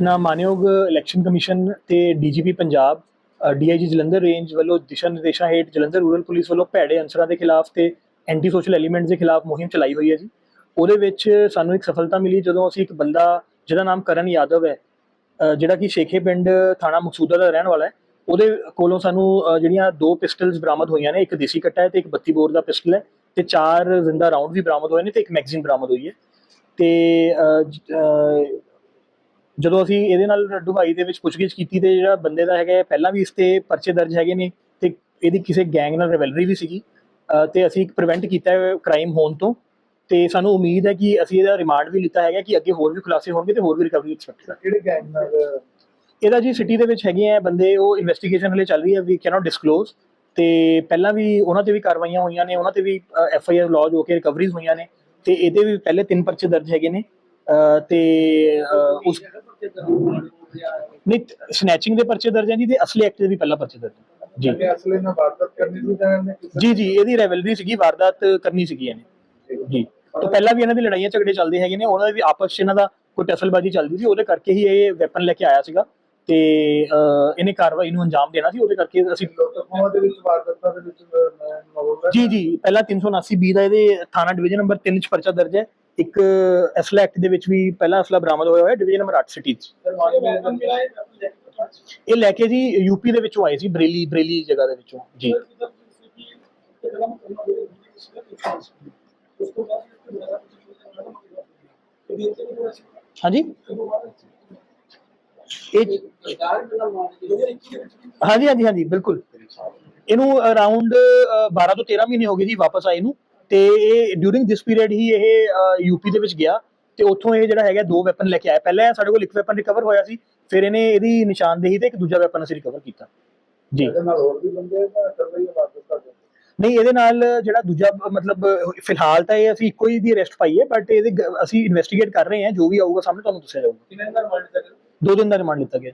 ਆਪਣਾ ਮਾਨਯੋਗ election commission ਤੇ DGP Punjab DIG Jalandhar range ਵੱਲੋਂ ਦਿਸ਼ਾ ਨਿਰਦੇਸ਼ਾਂ ਹੇਠ ਜਲੰਧਰ ਰੂਰਲ ਪੁਲਿਸ ਵੱਲੋਂ ਭੈੜੇ ਅਨਸਰਾਂ ਦੇ ਖਿਲਾਫ ਤੇ ਐਂਟੀ ਸੋਸ਼ਲ ਐਲੀਮੈਂਟਸ ਦੇ ਖਿਲਾਫ ਮੁਹਿੰਮ ਚਲਾਈ ਹੋਈ ਹੈ ਜੀ। ਉਹਦੇ ਵਿੱਚ ਸਾਨੂੰ ਇੱਕ ਸਫਲਤਾ ਮਿਲੀ ਜਦੋਂ ਅਸੀਂ ਇੱਕ ਬੰਦਾ ਜਿਹਦਾ ਨਾਮ ਕਰਨ ਯਾਦਵ ਹੈ ਜਿਹੜਾ ਕਿ ਸ਼ੇਖੇ ਪਿੰਡ ਥਾਣਾ ਮਕਸੂਦਾ ਦਾ ਰਹਿਣ ਵਾਲਾ ਹੈ, ਉਹਦੇ ਕੋਲੋਂ ਸਾਨੂੰ ਜਿਹੜੀਆਂ ਦੋ ਪਿਸਟਲਸ ਬਰਾਮਦ ਹੋਈਆਂ ਨੇ, ਇੱਕ ਦੇਸੀ ਕੱਟਾ ਹੈ ਤੇ ਇੱਕ 32 ਬੋਰ ਦਾ ਪਿਸਟਲ ਹੈ ਤੇ ਚਾਰ ਜ਼ਿੰਦਾ ਰਾਉਂਡ ਵੀ ਬਰਾਮਦ ਹੋਏ ਨੇ ਤੇ ਇੱਕ ਮੈਗਜ਼ੀਨ ਬਰਾਮਦ ਹੋਈ ਹੈ। ਤੇ ਜਦੋਂ ਅਸੀਂ ਇਹਦੇ ਨਾਲ ਰੱਡੂ ਭਾਈ ਦੇ ਵਿੱਚ ਪੁੱਛਗਿੱਛ ਕੀਤੀ ਤੇ ਜਿਹੜਾ ਬੰਦੇ ਦਾ ਹੈਗਾ ਪਹਿਲਾਂ ਵੀ ਇਸ ਤੇ ਪਰਚੇ ਦਰਜ ਹੈਗੇ ਨੇ ਤੇ ਇਹਦੀ ਕਿਸੇ ਗੈਂਗ ਨਾਲ ਰਿਵੈਲਰੀ ਵੀ ਸੀਗੀ। ਤੇ ਅਸੀਂ ਪ੍ਰੀਵੈਂਟ ਕੀਤਾ ਹੈ ਕ੍ਰਾਈਮ ਹੋਣ ਤੋਂ ਤੇ ਸਾਨੂੰ ਉਮੀਦ ਹੈ ਕਿ ਅਸੀਂ ਇਹਦਾ ਰਿਮਾਂਡ ਵੀ ਲਿੱਤਾ ਹੈਗਾ ਕਿ ਅੱਗੇ ਹੋਰ ਵੀ ਖੁਲਾਸੇ ਹੋਣਗੇ ਤੇ ਹੋਰ ਵੀ ਰਿਕਵਰੀ ਐਕਸਪੈਕਟ ਹੈ ਕਿਹੜੇ ਗੈਂਗ ਨਾਲ? ਇਹਦਾ ਜੀ ਸਿਟੀ ਦੇ ਵਿੱਚ ਹੈਗੇ ਆ ਬੰਦੇ ਉਹ ਇਨਵੈਸਟੀਗੇਸ਼ਨ ਹਲੇ ਚੱਲ ਰਹੀ ਹੈ ਵੀ ਕੈਨੋਟ ਡਿਸਕਲੋਜ਼ ਤੇ ਪਹਿਲਾਂ ਵੀ ਉਹਨਾਂ ਤੇ ਵੀ ਕਾਰਵਾਈਆਂ ਹੋਈਆਂ ਨੇ ਉਹਨਾਂ ਤੇ ਵੀ ਐਫ ਆਈ ਆਰ ਲੌਜ ਹੋ ਕੇ ਰਿਕਵਰੀਜ਼ ਹੋਈਆਂ ਨੇ ਤੇ ਇਹਦੇ ਵੀ ਪਹਿਲੇ ਤਿੰਨ ਪਰਚੇ ਦਰਜ ਹੈਗੇ ਨੇ। ਤੇ ਅ, ਉਸ ਨਹੀਂ? ਸਨੈਚਿੰਗ ਦੇ ਪਰਚੇ ਦਰਜ ਹੈ ਜੀ ਤੇ ਅਸਲੀ ਐਕਟ ਦੇ ਵੀ ਪਹਿਲਾ ਪਰਚੇ ਦਰਜ ਹੈ। ਜੀ। ਜਿਹਨੇ ਅਸਲੇ ਨਾਲ ਵਾਰਦਾਤ ਕਰਨੀ ਸੀ ਜਾਂ ਇਹਨੇ ਕਿਸੇ ਜੀ ਜੀ ਇਹਦੀ ਰੈਵਲਰੀ ਸੀਗੀ ਵਾਰਦਾਤ ਕਰਨੀ ਸੀਗੀ ਇਹਨੇ। ਜੀ। ਤੋਂ ਪਹਿਲਾਂ ਵੀ ਇਹਨਾਂ ਦੀ ਲੜਾਈਆਂ ਝਗੜੇ ਚੱਲਦੇ ਹੈਗੇ ਨੇ ਉਹਨਾਂ ਦੇ ਵੀ ਆਪਸ 'ਚ ਇਹਨਾਂ ਦਾ ਕੋਈ ਟਸਲਬਾਜ਼ੀ ਚੱਲਦੀ ਸੀ ਉਹਦੇ ਕਰਕੇ ਹੀ ਇਹ ਵੈਪਨ ਲੈ ਕੇ ਆਇਆ ਸੀਗਾ। ਤੇ ਅ, ਇਹਨੇ ਕਾਰਵਾਈ ਨੂੰ ਅੰਜਾਮ ਦੇਣਾ ਸੀ ਉਹਦੇ ਕਰਕੇ ਅਸੀਂ ਲੋਕਾਂ ਦੇ ਵਿੱਚ ਵਾਰਦਾਤਾਂ ਦੇ ਵਿੱਚ ਮੈਂ ਨਵੋਦਰ ਜੀ ਜੀ ਪਹਿਲਾਂ 379 ਬੀ ਦਾ ਇਹਦੇ ਥਾਣਾ ਡਿਵੀਜ਼ਨ ਨੰਬਰ 3 ਚ ਪਰਚਾ ਦਰਜ ਹੈ। ਇੱਕ ਅਸਲਾ ਐਕਟ ਦੇ ਵਿੱਚ ਵੀ ਪਹਿਲਾ ਅਸਲਾ ਬਰਾਮਦ ਹੋਇਆ ਹੋਇਆ ਡਿਵੀਜ਼ਨ ਨੰਬਰ 8 ਸਿਟੀ ਚ। ਇਹ ਲੈ ਕੇ ਜੀ ਯੂਪੀ ਦੇ ਵਿੱਚੋਂ ਆਏ ਸੀ, ਬਰੇਲੀ ਬਰੇਲੀ ਜਗ੍ਹਾ ਦੇ ਵਿੱਚੋਂ। ਜੀ। ਹਾਂਜੀ। ਇਹ ਹਾਂਜੀ ਹਾਂਜੀ ਹਾਂਜੀ, ਬਿਲਕੁਲ। ਇਹਨੂੰ ਅਰਾਊਂਡ 12 ਤੋਂ 13 ਮਹੀਨੇ ਹੋ ਗਏ ਜੀ ਵਾਪਸ ਆਏ ਨੂੰ। ਤੇ ਇਹ ਡਿਊਰਿੰਗ ਦਿਸ ਪੀਰੀਅਡ ਹੀ ਇਹ ਯੂਪੀ ਦੇ ਵਿੱਚ ਗਿਆ ਤੇ ਉੱਥੋਂ ਇਹ ਜਿਹੜਾ ਹੈਗਾ ਦੋ ਵੈਪਨ ਲੈ ਕੇ ਆਇਆ। ਪਹਿਲਾਂ ਸਾਡੇ ਕੋਲ ਇੱਕ ਵੈਪਨ ਰਿਕਵਰ ਹੋਇਆ ਸੀ ਫਿਰ ਇਹਨੇ ਇਹਦੀ ਨਿਸ਼ਾਨਦੇਹੀ ਤੇ ਇੱਕ ਦੂਜਾ ਵੈਪਨ ਅਸੀਂ ਰਿਕਵਰ ਕੀਤਾ। ਜੀ। ਨਹੀਂ ਇਹਦੇ ਨਾਲ ਜਿਹੜਾ ਦੂਜਾ ਮਤਲਬ ਫਿਲਹਾਲ ਤਾਂ ਇਹ ਅਸੀਂ ਇੱਕੋ ਹੀ ਦੀ ਅਰੈਸਟ ਪਾਈ ਹੈ ਬਟ ਇਹਦੇ ਅਸੀਂ ਇਨਵੈਸਟੀਗੇਟ ਕਰ ਰਹੇ ਹਾਂ ਜੋ ਵੀ ਆਊਗਾ ਸਾਹਮਣੇ ਤੁਹਾਨੂੰ ਦੱਸਿਆ ਜਾਊਗਾ। ਕਿੰਨੇ ਦਾ ਰਿਮਾਂਡ ਤੱਕ ਦੋ ਦਿਨ ਦਾ ਰਿਮਾਂਡ ਲਿੱਤਾ ਗਿਆ।